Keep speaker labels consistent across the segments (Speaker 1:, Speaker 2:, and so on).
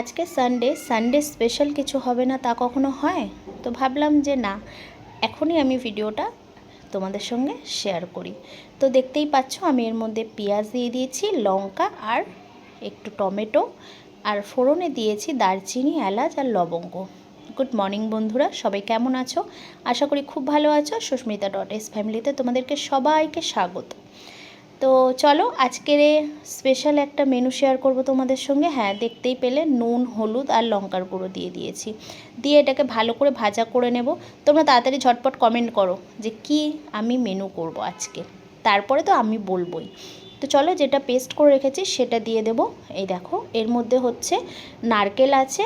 Speaker 1: আজকে Sunday Sunday special কিছু হবে না তা কখনো হয়? তো ভাবলাম যে না, এখনই আমি ভিডিওটা তোমাদের সঙ্গে শেয়ার করি। তো দেখতেই পাচ্ছ আমি এর মধ্যে পেঁয়াজ দিয়ে দিয়েছি, লঙ্কা আর একটু টমেটো, আর ফোড়নে দিয়েছি দারচিনি, এলাচ আর লবঙ্গ। গুড মর্নিং বন্ধুরা, সবাই কেমন আছো? আশা করি খুব ভালো আছো। সুস্মিতা ডট এস ফ্যামিলিতে তোমাদেরকে সবাইকে স্বাগত। তো চলো আজকের স্পেশাল একটা মেনু শেয়ার করব তোমাদের সঙ্গে। হ্যাঁ দেখতেই পেলে নুন, হলুদ আর লঙ্কার গুঁড়ো দিয়ে দিয়েছি। দিয়ে এটাকে ভালো করে ভাজা করে নেব। তোমরা তাড়াতাড়ি ঝটপট কমেন্ট করো যে কি আমি মেনু করব আজকে। তারপরে তো আমি বলবোই। তো চলো যেটা পেস্ট করে রেখেছি সেটা দিয়ে দেব। এই দেখো, এর মধ্যে হচ্ছে নারকেল আছে,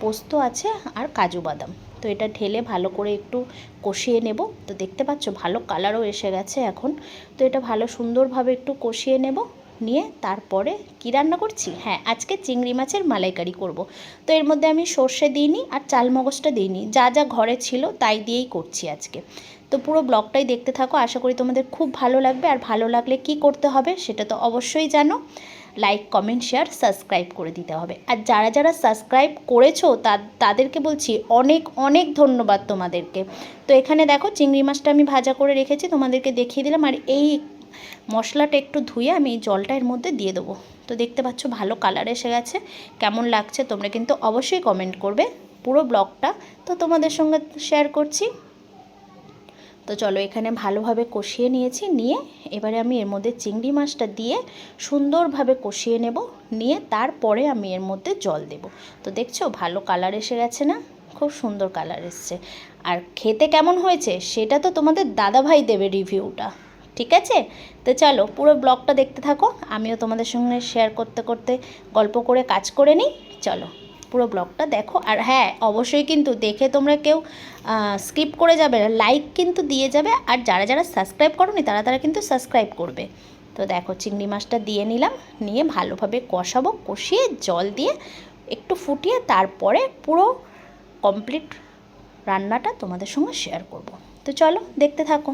Speaker 1: পোস্ত আছে আর কাজু বাদাম। তো এটা ঢেলে ভালো করে একটু কষিয়ে নেব। তো দেখতে পাচ্ছ ভালো কালারও এসে গেছে এখন। তো এটা ভালো সুন্দরভাবে একটু কষিয়ে নেব। নিয়ে তারপরে কী রান্না করছি? হ্যাঁ আজকে চিংড়ি মাছের মালাইকারি করব। তো এর মধ্যে আমি সর্ষে দিইনি আর চাল মগজটা দিইনি। যা যা ঘরে ছিল তাই দিয়েই করছি আজকে। তো পুরো ব্লগটাই দেখতে থাকো। আশা করি তোমাদের খুব ভালো লাগবে। আর ভালো লাগলে কি করতে হবে সেটা তো অবশ্যই জানো। লাইক কমেন্ট শেয়ার সাবস্ক্রাইব করে দিতে হবে। আর যারা যারা সাবস্ক্রাইব করেছ তাদেরকে বলছি অনেক অনেক ধন্যবাদ তোমাদেরকে। তো এখানে দেখো, চিংড়ি মাছটা আমি ভাজা করে রেখেছি, তোমাদেরকে দেখিয়ে দিলাম। আর এই মশলাটা একটু ধুয়ে আমি এই জলটা এর মধ্যে দিয়ে দেবো। তো দেখতে পাচ্ছ, ভালো কালার এসে গেছে। কেমন লাগছে তোমরা কিন্তু অবশ্যই কমেন্ট করবে। পুরো ব্লগটা তো তোমাদের সঙ্গে শেয়ার করছি। তো চলো এখানে ভালোভাবে কষিয়ে নিয়েছি। নিয়ে এবারে আমি এর মধ্যে চিংড়ি মাছটা দিয়ে সুন্দরভাবে কষিয়ে নেব। নিয়ে তারপরে আমি এর মধ্যে জল দেব। তো দেখছ, ভালো কালার এসে গেছে না? খুব সুন্দর কালার এসছে। আর খেতে কেমন হয়েছে সেটা তো তোমাদের দাদাভাই দেবে রিভিউটা ঠিক আছে? তো চলো, পুরো ব্লগটা দেখতে থাকো। আমিও তোমাদের সঙ্গে শেয়ার করতে করতে গল্প করে কাজ করে নিই। চলো। পুরো ব্লগটা দেখো। আর হ্যাঁ অবশ্যই কিন্তু দেখে তোমরা কেউ স্কিপ করে যাবে না লাইক কিন্তু দিয়ে যাবে। আর যারা যারা সাবস্ক্রাইব করনি, তারা তারা কিন্তু সাবস্ক্রাইব করবে। তো দেখো, চিংড়ি মাছটা দিয়ে নিলাম। নিয়ে ভালোভাবে কষাবো। কষিয়ে জল দিয়ে একটু ফুটিয়ে তারপরে পুরো কমপ্লিট রান্নাটা তোমাদের সঙ্গে শেয়ার করব। তো চলো, দেখতে থাকো।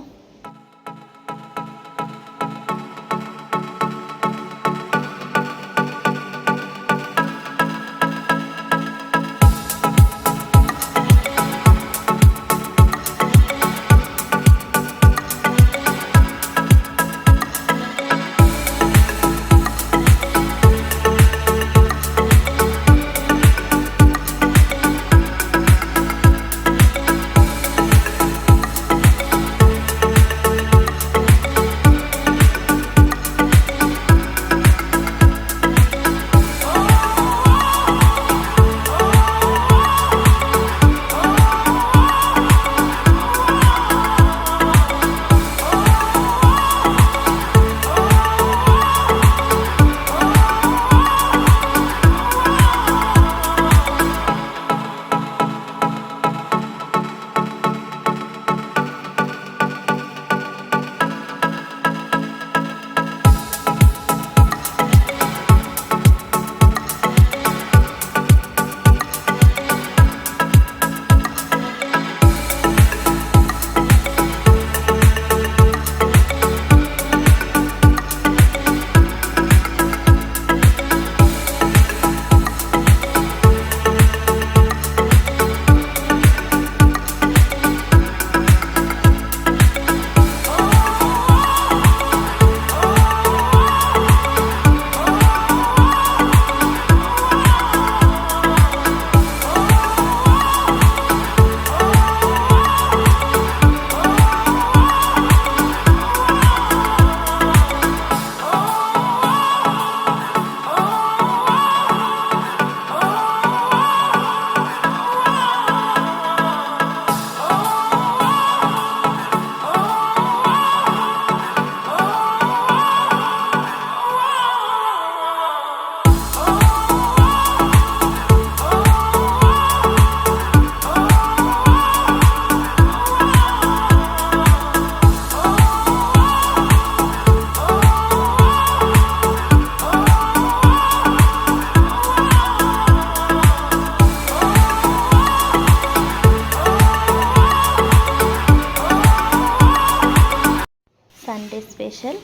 Speaker 1: সানডে স্পেশাল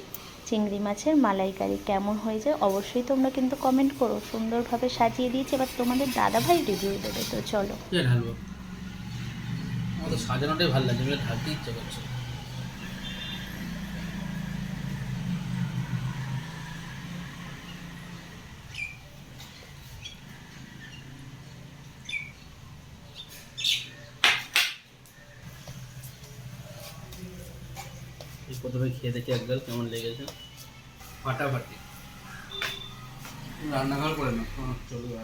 Speaker 1: চিংড়ি মাছের মালাইকারি কেমন হয়ে যায় অবশ্যই তোমরা কিন্তু কমেন্ট করো। সুন্দরভাবে সাজিয়ে দিয়েছে, এবার তোমাদের দাদা ভাই রিভিউ দেবে, তো চলো।
Speaker 2: সাজানোটাই ভালো লাগে এগুলো ইচ্ছে করছে। প্রথমে খেয়ে দেখি একবার কেমন লেগেছে। ফাটাফাটি। রান্নাঘর করে না চলবে